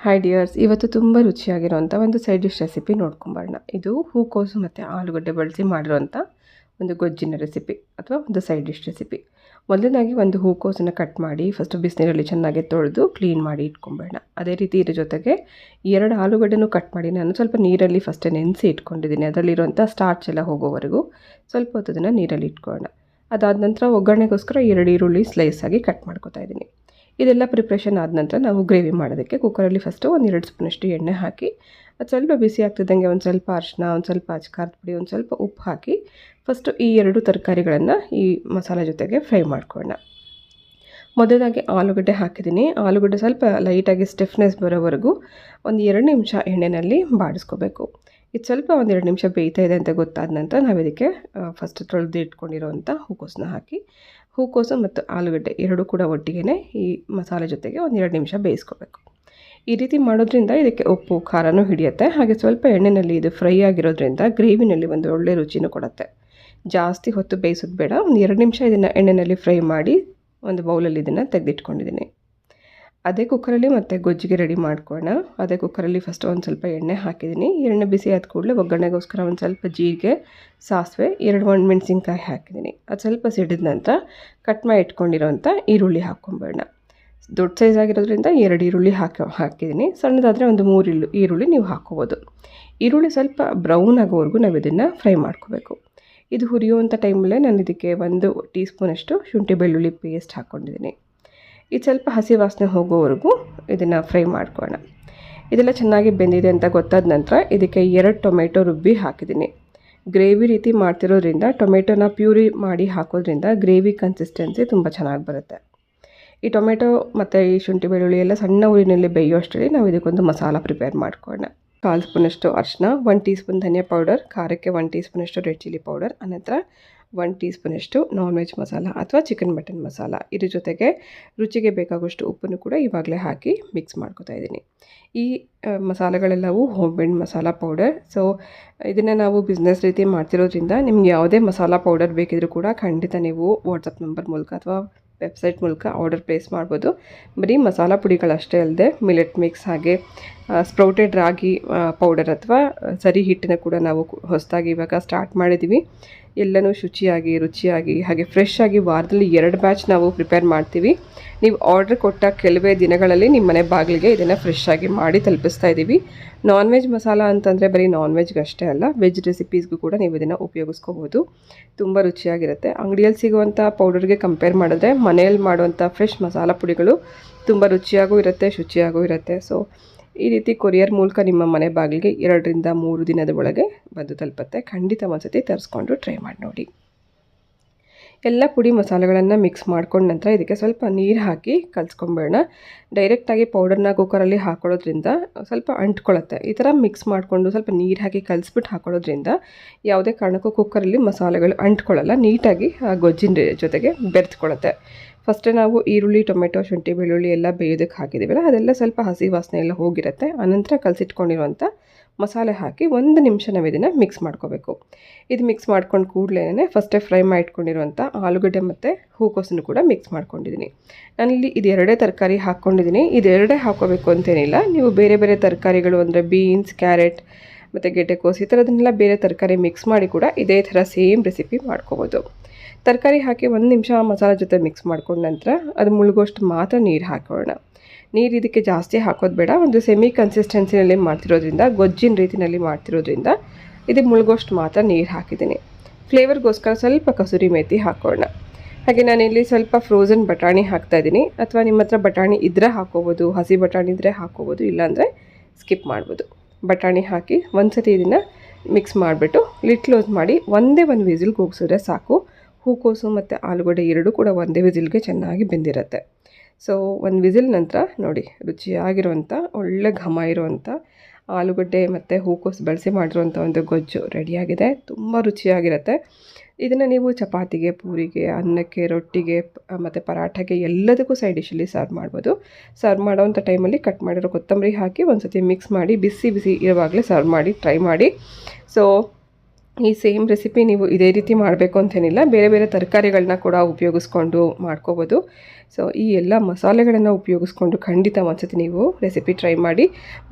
Hi dears ಇವತ್ತು ತುಂಬ ರುಚಿಯಾಗಿರೋವಂಥ ಒಂದು ಸೈಡ್ ಡಿಶ್ ರೆಸಿಪಿ ನೋಡ್ಕೊಂಬರೋಣ. ಇದು ಹೂಕೋಸು ಮತ್ತು ಆಲೂಗಡ್ಡೆ ಬಳಸಿ ಮಾಡಿರೋವಂಥ ಒಂದು ಗೊಜ್ಜಿನ ರೆಸಿಪಿ ಅಥವಾ ಒಂದು ಸೈಡ್ ಡಿಶ್ ರೆಸಿಪಿ ಮೊದಲನೇದಾಗಿ ಒಂದು ಹೂಕೋಸನ್ನು ಕಟ್ ಮಾಡಿ ಫಸ್ಟು ಬಿಸಿನೀರಲ್ಲಿ ಚೆನ್ನಾಗಿ ತೊಳೆದು ಕ್ಲೀನ್ ಮಾಡಿ ಇಟ್ಕೊಂಬೇಡ ಅದೇ ರೀತಿ ಇದ್ರ ಜೊತೆಗೆ ಎರಡು ಆಲೂಗಡ್ಡೆನೂ ಕಟ್ ಮಾಡಿ, ನಾನು ಸ್ವಲ್ಪ ನೀರಲ್ಲಿ ಫಸ್ಟೇ ನೆನೆಸಿ ಇಟ್ಕೊಂಡಿದ್ದೀನಿ. ಅದರಲ್ಲಿರುವಂಥ ಸ್ಟಾರ್ಚ್ ಎಲ್ಲ ಹೋಗೋವರೆಗೂ ಸ್ವಲ್ಪ ಹೊತ್ತು ಅದನ್ನು ನೀರಲ್ಲಿ ಇಟ್ಕೊಳ್ಳೋಣ. ಅದಾದ ನಂತರ ಒಗ್ಗರಣೆಗೋಸ್ಕರ ಎರಡು ಈರುಳ್ಳಿ ಸ್ಲೈಸಾಗಿ ಕಟ್ ಮಾಡ್ಕೊತಾ ಇದ್ದೀನಿ. ಇದೆಲ್ಲ ಪ್ರಿಪ್ರೇಷನ್ ಆದ ನಂತರ ನಾವು ಗ್ರೇವಿ ಮಾಡೋದಕ್ಕೆ ಕುಕ್ಕರಲ್ಲಿ ಫಸ್ಟು ಒಂದು ಎರಡು ಸ್ಪೂನಷ್ಟು ಎಣ್ಣೆ ಹಾಕಿ, ಅದು ಸ್ವಲ್ಪ ಬಿಸಿ ಆಗ್ತಿದ್ದಂಗೆ ಒಂದು ಸ್ವಲ್ಪ ಅರಿಶಿನ ಒಂದು ಸ್ವಲ್ಪ ಖಾರದ ಪುಡಿ, ಒಂದು ಸ್ವಲ್ಪ ಉಪ್ಪು ಹಾಕಿ ಫಸ್ಟು ಈ ಎರಡು ತರಕಾರಿಗಳನ್ನು ಈ ಮಸಾಲೆ ಜೊತೆಗೆ ಫ್ರೈ ಮಾಡ್ಕೊಳ್ಳೋಣ. ಮೊದಲಾಗಿ ಆಲೂಗಡ್ಡೆ ಹಾಕಿದ್ದೀನಿ. ಆಲೂಗಡ್ಡೆ ಸ್ವಲ್ಪ ಲೈಟಾಗಿ ಸ್ಟಿಫ್ನೆಸ್ ಬರೋವರೆಗೂ ಒಂದು ಎರಡು ನಿಮಿಷ ಎಣ್ಣೆಯಲ್ಲಿ ಬಾಡಿಸ್ಕೋಬೇಕು. ಇದು ಸ್ವಲ್ಪ ಒಂದೆರಡು ನಿಮಿಷ ಬೇಯ್ತಾ ಇದೆ ಅಂತ ಗೊತ್ತಾದ ನಂತರ ನಾವು ಇದಕ್ಕೆ ಫಸ್ಟ್ ತೊಳೆದು ಇಟ್ಕೊಂಡಿರೋವಂಥ ಹೂಕೋಸನ್ನ ಹಾಕಿ ಹೂಕೋಸು ಮತ್ತು ಆಲೂಗಡ್ಡೆ ಎರಡೂ ಕೂಡ ಒಟ್ಟಿಗೆ ಈ ಮಸಾಲೆ ಜೊತೆಗೆ ಒಂದು ಎರಡು ನಿಮಿಷ ಬೇಯಿಸ್ಕೋಬೇಕು. ಈ ರೀತಿ ಮಾಡೋದ್ರಿಂದ ಇದಕ್ಕೆ ಉಪ್ಪು, ಖಾರನೂ ಹಿಡಿಯುತ್ತೆ. ಹಾಗೆ ಸ್ವಲ್ಪ ಎಣ್ಣೆಯಲ್ಲಿ ಇದು ಫ್ರೈ ಆಗಿರೋದ್ರಿಂದ ಗ್ರೇವಿನಲ್ಲಿ ಒಂದು ಒಳ್ಳೆ ರುಚಿನೂ ಕೊಡುತ್ತೆ. ಜಾಸ್ತಿ ಹೊತ್ತು ಬೇಯಿಸೋದು ಬೇಡ. ಒಂದು ಎರಡು ನಿಮಿಷ ಇದನ್ನು ಎಣ್ಣೆಯಲ್ಲಿ ಫ್ರೈ ಮಾಡಿ ಒಂದು ಬೌಲಲ್ಲಿ ಇದನ್ನು ತೆಗೆದಿಟ್ಕೊಂಡಿದ್ದೀನಿ. ಅದೇ ಕುಕ್ಕರಲ್ಲಿ ಮತ್ತು ಗೊಜ್ಜಿಗೆ ರೆಡಿ ಮಾಡ್ಕೊಳ್ಳೋಣ ಅದೇ ಕುಕ್ಕರಲ್ಲಿ ಫಸ್ಟ್ ಒಂದು ಸ್ವಲ್ಪ ಎಣ್ಣೆ ಹಾಕಿದ್ದೀನಿ ಎಣ್ಣೆ ಬಿಸಿ ಆದ ಕೂಡಲೇ ಒಗ್ಗರಣೆಗೋಸ್ಕರ ಒಂದು ಸ್ವಲ್ಪ ಜೀರಿಗೆ, ಸಾಸಿವೆ, ಎರಡು ಮೆಣಸಿನ್ಕಾಯಿ ಹಾಕಿದ್ದೀನಿ ಅದು ಸ್ವಲ್ಪ ಸಿಡಿದ ನಂತರ ಕಟ್ ಮಾಡಿ ಇಟ್ಕೊಂಡಿರೋಂಥ ಈರುಳ್ಳಿ ಹಾಕ್ಕೊಂಬೇಡ ದೊಡ್ಡ ಸೈಜ್ ಆಗಿರೋದ್ರಿಂದ ಎರಡು ಈರುಳ್ಳಿ ಹಾಕಿ ಹಾಕಿದ್ದೀನಿ ಸಣ್ಣದಾದರೆ ಒಂದು ಮೂರು ಇಳ್ಳು ಈರುಳ್ಳಿ ನೀವು ಹಾಕ್ಕೋಬೋದು ಈರುಳ್ಳಿ ಸ್ವಲ್ಪ ಬ್ರೌನ್ ಆಗೋವರೆಗೂ ನಾವು ಇದನ್ನು ಫ್ರೈ ಮಾಡ್ಕೋಬೇಕು. ಇದು ಹುರಿಯುವಂಥ ಟೈಮಲ್ಲೇ ನಾನು ಇದಕ್ಕೆ ಒಂದು ಟೀ ಸ್ಪೂನಷ್ಟು ಶುಂಠಿ ಬೆಳ್ಳುಳ್ಳಿ ಪೇಸ್ಟ್ ಹಾಕ್ಕೊಂಡಿದ್ದೀನಿ ಇದು ಸ್ವಲ್ಪ ಹಸಿ ವಾಸನೆ ಹೋಗೋವರೆಗೂ ಇದನ್ನು ಫ್ರೈ ಮಾಡ್ಕೊಳ್ಳೋಣ. ಇದೆಲ್ಲ ಚೆನ್ನಾಗಿ ಬೆಂದಿದೆ ಅಂತ ಗೊತ್ತಾದ ನಂತರ ಇದಕ್ಕೆ ಎರಡು ಟೊಮೆಟೊ ರುಬ್ಬಿ ಹಾಕಿದ್ದೀನಿ. ಗ್ರೇವಿ ರೀತಿ ಮಾಡ್ತಿರೋದ್ರಿಂದ ಟೊಮೆಟೊನ ಪ್ಯೂರಿ ಮಾಡಿ ಹಾಕೋದ್ರಿಂದ ಗ್ರೇವಿ ಕನ್ಸಿಸ್ಟೆನ್ಸಿ ತುಂಬ ಚೆನ್ನಾಗಿ ಬರುತ್ತೆ. ಈ ಟೊಮೆಟೊ ಮತ್ತು ಈ ಶುಂಠಿ ಬೆಳ್ಳುಳ್ಳಿ ಎಲ್ಲ ಸಣ್ಣ ಊರಿನಲ್ಲಿ ಬೇಯೋಷ್ಟರಲ್ಲಿ ನಾವು ಇದಕ್ಕೊಂದು ಮಸಾಲ ಪ್ರಿಪೇರ್ ಮಾಡ್ಕೊಳ್ಳೋಣ. ಕಾಲು ಸ್ಪೂನಷ್ಟು ಅರಿಶಿನ ಒನ್ ಟೀ ಸ್ಪೂನ್ ಧನಿಯಾ ಪೌಡರ್ ಖಾರಕ್ಕೆ ಒನ್ ಟೀ ಸ್ಪೂನಷ್ಟು ರೆಡ್ ಚಿಲ್ಲಿ ಪೌಡರ್ ಅನಂತರ ಒನ್ ಟೀ ಸ್ಪೂನಷ್ಟು ನಾನ್ ವೆಜ್ ಮಸಾಲ ಅಥವಾ ಚಿಕನ್ ಮಟನ್ ಮಸಾಲ. ಇದ್ರ ಜೊತೆಗೆ ರುಚಿಗೆ ಬೇಕಾಗುವಷ್ಟು ಉಪ್ಪನ್ನು ಕೂಡ ಇವಾಗಲೇ ಹಾಕಿ ಮಿಕ್ಸ್ ಮಾಡ್ಕೋತಾ ಇದ್ದೀನಿ. ಈ ಮಸಾಲೆಗಳೆಲ್ಲವೂ home made masala powder so ಇದನ್ನು ನಾವು ಬಿಸ್ನೆಸ್ ರೀತಿ ಮಾಡ್ತಿರೋದ್ರಿಂದ ನಿಮ್ಗೆ ಯಾವುದೇ ಮಸಾಲ ಪೌಡರ್ ಬೇಕಿದ್ರೂ ಕೂಡ ಖಂಡಿತ ನೀವು ವಾಟ್ಸಪ್ ನಂಬರ್ ಮೂಲಕ ಅಥವಾ ವೆಬ್ಸೈಟ್ ಮೂಲಕ ಆರ್ಡರ್ ಪ್ಲೇಸ್ ಮಾಡ್ಬೋದು. ಬರೀ ಮಸಾಲ ಪುಡಿಗಳಷ್ಟೇ ಅಲ್ಲದೆ ಮಿಲೆಟ್ ಮಿಕ್ಸ್ ಹಾಗೆ ಸ್ಪ್ರೌಟೆಡ್ ರಾಗಿ ಪೌಡರ್ ಅಥವಾ ಸರಿ ಹಿಟ್ಟಿನ ಕೂಡ ನಾವು ಹೊಸದಾಗಿ ಇವಾಗ ಸ್ಟಾರ್ಟ್ ಮಾಡಿದ್ದೀವಿ ಎಲ್ಲನೂ ಶುಚಿಯಾಗಿ, ರುಚಿಯಾಗಿ, ಹಾಗೆ ಫ್ರೆಶ್ ಆಗಿ ವಾರದಲ್ಲಿ ಎರಡು ಬ್ಯಾಚ್ ನಾವು ಪ್ರಿಪೇರ್ ಮಾಡ್ತೀವಿ. ನೀವು ಆರ್ಡ್ರ್ ಕೊಟ್ಟ ಕೆಲವೇ ದಿನಗಳಲ್ಲಿ ನಿಮ್ಮ ಮನೆ ಬಾಗಿಲಿಗೆ ಇದನ್ನು ಫ್ರೆಶ್ ಆಗಿ ಮಾಡಿ ತಲುಪಿಸ್ತಾ ಇದ್ದೀವಿ ನಾನ್ ವೆಜ್ ಮಸಾಲ ಅಂತಂದರೆ ಬರೀ ನಾನ್ ವೆಜ್ಗಷ್ಟೇ ಅಲ್ಲ ವೆಜ್ ರೆಸಿಪೀಸ್ಗೂ ಕೂಡ ನೀವು ಇದನ್ನು ಉಪಯೋಗಿಸ್ಕೋಬೋದು ತುಂಬ ರುಚಿಯಾಗಿರುತ್ತೆ. ಅಂಗಡಿಯಲ್ಲಿ ಸಿಗುವಂಥ ಪೌಡರ್ಗೆ ಕಂಪೇರ್ ಮಾಡಿದ್ರೆ ಮನೆಯಲ್ಲಿ ಮಾಡುವಂಥ ಫ್ರೆಶ್ ಮಸಾಲ ಪುಡಿಗಳು ತುಂಬ ರುಚಿಯಾಗೂ ಇರುತ್ತೆ, ಶುಚಿಯಾಗೂ ಇರುತ್ತೆ. ಸೊ ಈ ರೀತಿ ಕೊರಿಯರ್ ಮೂಲಕ ನಿಮ್ಮ ಮನೆ ಬಾಗಿಲಿಗೆ ಎರಡರಿಂದ ಮೂರು ದಿನದ ಒಳಗೆ ಬಂದು ತಲುಪುತ್ತೆ. ಖಂಡಿತ ಒಂದ್ಸತಿ ತರಿಸ್ಕೊಂಡು ಟ್ರೈ ಮಾಡಿ ನೋಡಿ. ಎಲ್ಲ ಪುಡಿ ಮಸಾಲೆಗಳನ್ನು ಮಿಕ್ಸ್ ಮಾಡ್ಕೊಂಡ ನಂತರ ಇದಕ್ಕೆ ಸ್ವಲ್ಪ ನೀರು ಹಾಕಿ ಕಲಿಸ್ಕೊಂಬೇಡ ಡೈರೆಕ್ಟಾಗಿ ಪೌಡರ್ನ ಕುಕ್ಕರಲ್ಲಿ ಹಾಕೊಳ್ಳೋದ್ರಿಂದ ಸ್ವಲ್ಪ ಅಂಟ್ಕೊಳ್ಳುತ್ತೆ ಈ ಥರ ಮಿಕ್ಸ್ ಮಾಡಿಕೊಂಡು ಸ್ವಲ್ಪ ನೀರು ಹಾಕಿ ಕಲಿಸ್ಬಿಟ್ಟು ಹಾಕೊಳ್ಳೋದ್ರಿಂದ ಯಾವುದೇ ಕಾರಣಕ್ಕೂ ಕುಕ್ಕರಲ್ಲಿ ಮಸಾಲೆಗಳು ಅಂಟ್ಕೊಳ್ಳಲ್ಲ ನೀಟಾಗಿ ಗೊಜ್ಜಿನ ಜೊತೆಗೆ ಬೆರೆತ್ಕೊಳ್ಳುತ್ತೆ ಫಸ್ಟೇ ನಾವು ಈರುಳ್ಳಿ, ಟೊಮೆಟೊ, ಶುಂಠಿ, ಬೆಳ್ಳುಳ್ಳಿ ಎಲ್ಲ ಬೇಯೋದಕ್ಕೆ ಹಾಕಿದ್ದೀವಲ್ಲ, ಅದೆಲ್ಲ ಸ್ವಲ್ಪ ಹಸಿ ವಾಸನೆ ಎಲ್ಲ ಹೋಗಿರುತ್ತೆ. ಆನಂತರ ಕಲಸಿಟ್ಕೊಂಡಿರುವಂಥ ಮಸಾಲೆ ಹಾಕಿ ಒಂದು ನಿಮಿಷ ನಾವು ಇದನ್ನು ಮಿಕ್ಸ್ ಮಾಡ್ಕೋಬೇಕು. ಇದು ಮಿಕ್ಸ್ ಮಾಡ್ಕೊಂಡು ಕೂಡಲೇ ಫಸ್ಟೇ ಫ್ರೈ ಮಾಡಿಟ್ಕೊಂಡಿರುವಂಥ ಆಲೂಗಡ್ಡೆ ಮತ್ತು ಹೂಕೋಸನ್ನು ಕೂಡ ಮಿಕ್ಸ್ ಮಾಡ್ಕೊಂಡಿದ್ದೀನಿ. ನಾನಿಲ್ಲಿ ಇದು ಎರಡೇ ತರಕಾರಿ ಹಾಕ್ಕೊಂಡಿದ್ದೀನಿ. ಇದೆರಡೇ ಹಾಕ್ಕೋಬೇಕು ಅಂತೇನಿಲ್ಲ. ನೀವು ಬೇರೆ ಬೇರೆ ತರಕಾರಿಗಳು ಅಂದರೆ ಬೀನ್ಸ್ ಕ್ಯಾರೆಟ್ ಮತ್ತು ಗೆಡ್ಡೆಕೋಸು ಈ ಥರದನ್ನೆಲ್ಲ ಬೇರೆ ತರಕಾರಿ ಮಿಕ್ಸ್ ಮಾಡಿ ಕೂಡ ಇದೇ ಥರ ಸೇಮ್ ರೆಸಿಪಿ ಮಾಡ್ಕೋಬೋದು. ತರಕಾರಿ ಹಾಕಿ ಒಂದು ನಿಮಿಷ ಮಸಾಲ ಜೊತೆ ಮಿಕ್ಸ್ ಮಾಡ್ಕೊಂಡ ನಂತರ ಅದು ಮುಳುಗೋಷ್ಟು ಮಾತ್ರ ನೀರು ಹಾಕೋಣ. ನೀರು ಇದಕ್ಕೆ ಜಾಸ್ತಿ ಹಾಕೋದು ಬೇಡ, ಒಂದು ಸೆಮಿ ಕನ್ಸಿಸ್ಟೆನ್ಸಿನಲ್ಲಿ ಮಾಡ್ತಿರೋದ್ರಿಂದ, ಗೊಜ್ಜಿನ ರೀತಿಯಲ್ಲಿ ಮಾಡ್ತಿರೋದ್ರಿಂದ ಇದು ಮುಳುಗೋಷ್ಟು ಮಾತ್ರ ನೀರು ಹಾಕಿದ್ದೀನಿ. ಫ್ಲೇವರ್ಗೋಸ್ಕರ ಸ್ವಲ್ಪ ಕಸೂರಿ ಮೇತಿ ಹಾಕೋಣ. ಹಾಗೆ ನಾನಿಲ್ಲಿ ಸ್ವಲ್ಪ ಫ್ರೋಝನ್ ಬಟಾಣಿ ಹಾಕ್ತಾ ಇದ್ದೀನಿ. ಅಥವಾ ನಿಮ್ಮ ಹತ್ರ ಬಟಾಣಿ ಇದ್ದರೆ ಹಾಕೋಬೋದು, ಹಸಿ ಬಟಾಣಿ ಇದ್ದರೆ ಹಾಕೋಬೋದು, ಇಲ್ಲಾಂದರೆ ಸ್ಕಿಪ್ ಮಾಡ್ಬೋದು. ಬಟಾಣಿ ಹಾಕಿ ಒಂದು ಸತಿ ಇದನ್ನು ಮಿಕ್ಸ್ ಮಾಡಿಬಿಟ್ಟು ಲಿಟ್ ಕ್ಲೋಸ್ ಮಾಡಿ ಒಂದೇ ಒಂದು ವಿಸಿಲ್ಗೆ ಹೋಗಿಸಿದ್ರೆ ಸಾಕು. ಹೂಕೋಸು ಮತ್ತು ಆಲೂಗಡ್ಡೆ ಎರಡೂ ಕೂಡ ಒಂದೇ ವಿಸಿಲ್ಗೆ ಚೆನ್ನಾಗಿ ಬೆಂದಿರುತ್ತೆ. ಸೊ ಒಂದು ವಿಸಿಲ್ ನಂತರ ನೋಡಿ ರುಚಿಯಾಗಿರುವಂಥ ಒಳ್ಳೆ ಘಮ ಇರುವಂಥ ಆಲೂಗಡ್ಡೆ ಮತ್ತು ಹೂಕೋಸು ಬಳಸಿ ಮಾಡಿರುವಂಥ ಒಂದು ಗೊಜ್ಜು ರೆಡಿಯಾಗಿದೆ. ತುಂಬ ರುಚಿಯಾಗಿರುತ್ತೆ. ಇದನ್ನು ನೀವು ಚಪಾತಿಗೆ, ಪೂರಿಗೆ, ಅನ್ನಕ್ಕೆ, ರೊಟ್ಟಿಗೆ ಮತ್ತು ಪರಾಠಕ್ಕೆ ಎಲ್ಲದಕ್ಕೂ ಸೈಡ್ ಡಿಶಲ್ಲಿ ಸರ್ವ್ ಮಾಡ್ಬೋದು. ಸರ್ವ್ ಮಾಡೋವಂಥ ಟೈಮಲ್ಲಿ ಕಟ್ ಮಾಡಿರೋ ಕೊತ್ತಂಬರಿ ಹಾಕಿ ಒಂದು ಸತಿ ಮಿಕ್ಸ್ ಮಾಡಿ, ಬಿಸಿ ಬಿಸಿ ಇರುವಾಗಲೇ ಸರ್ವ್ ಮಾಡಿ ಟ್ರೈ ಮಾಡಿ. ಸೊ ಈ ಸೇಮ್ ರೆಸಿಪಿ ನೀವು ಇದೇ ರೀತಿ ಮಾಡಬೇಕು ಅಂತೇನಿಲ್ಲ, ಬೇರೆ ಬೇರೆ ತರಕಾರಿಗಳನ್ನ ಕೂಡ ಉಪಯೋಗಿಸ್ಕೊಂಡು ಮಾಡ್ಕೋಬೋದು. ಸೊ ಈ ಎಲ್ಲ ಮಸಾಲೆಗಳನ್ನು ಉಪಯೋಗಿಸ್ಕೊಂಡು ಖಂಡಿತ ಒಂದ್ಸತಿ ನೀವು ರೆಸಿಪಿ ಟ್ರೈ ಮಾಡಿ,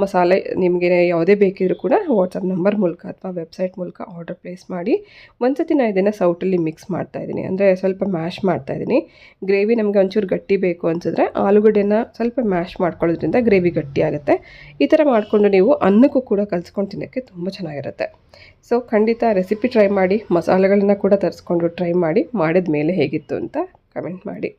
ಮಸಾಲೆ ನಿಮಗೆ ಯಾವುದೇ ಬೇಕಿದ್ರೂ ಕೂಡ ವಾಟ್ಸಪ್ ನಂಬರ್ ಮೂಲಕ ಅಥವಾ ವೆಬ್ಸೈಟ್ ಮೂಲಕ ಆರ್ಡರ್ ಪ್ಲೇಸ್ ಮಾಡಿ, ಒಂದ್ಸತಿ ನಾನು ಇದನ್ನು ಸೌಟಲ್ಲಿ ಮಿಕ್ಸ್ ಮಾಡ್ತಾ ಇದ್ದೀನಿ. ಅಂದರೆ ಸ್ವಲ್ಪ ಮ್ಯಾಶ್ ಮಾಡ್ತಾ ಇದ್ದೀನಿ. ಗ್ರೇವಿ ನಮಗೆ ಒಂಚೂರು ಗಟ್ಟಿ ಬೇಕು ಅನ್ಸಿದ್ರೆ ಆಲೂಗಡ್ಡೆನ ಸ್ವಲ್ಪ ಮ್ಯಾಶ್ ಮಾಡ್ಕೊಳ್ಳೋದ್ರಿಂದ ಗ್ರೇವಿ ಗಟ್ಟಿ ಆಗುತ್ತೆ. ಈ ಥರ ಮಾಡಿಕೊಂಡು ನೀವು ಅನ್ನಕ್ಕೂ ಕೂಡ ಕಲಿಸ್ಕೊಂಡು ತಿನ್ನೋಕ್ಕೆ ತುಂಬ ಚೆನ್ನಾಗಿರುತ್ತೆ. ಸೊ ಖಂಡಿತ ರೆಸಿಪಿ ಟ್ರೈ ಮಾಡಿ ಮಸಾಲೆಗಳನ್ನ ಕೂಡ ತರಿಸ್ಕೊಂಡು ಟ್ರೈ ಮಾಡಿ ಮಾಡಿದ ಮೇಲೆ ಹೇಗಿತ್ತು ಅಂತ ಕಮೆಂಟ್ ಮಾಡಿ.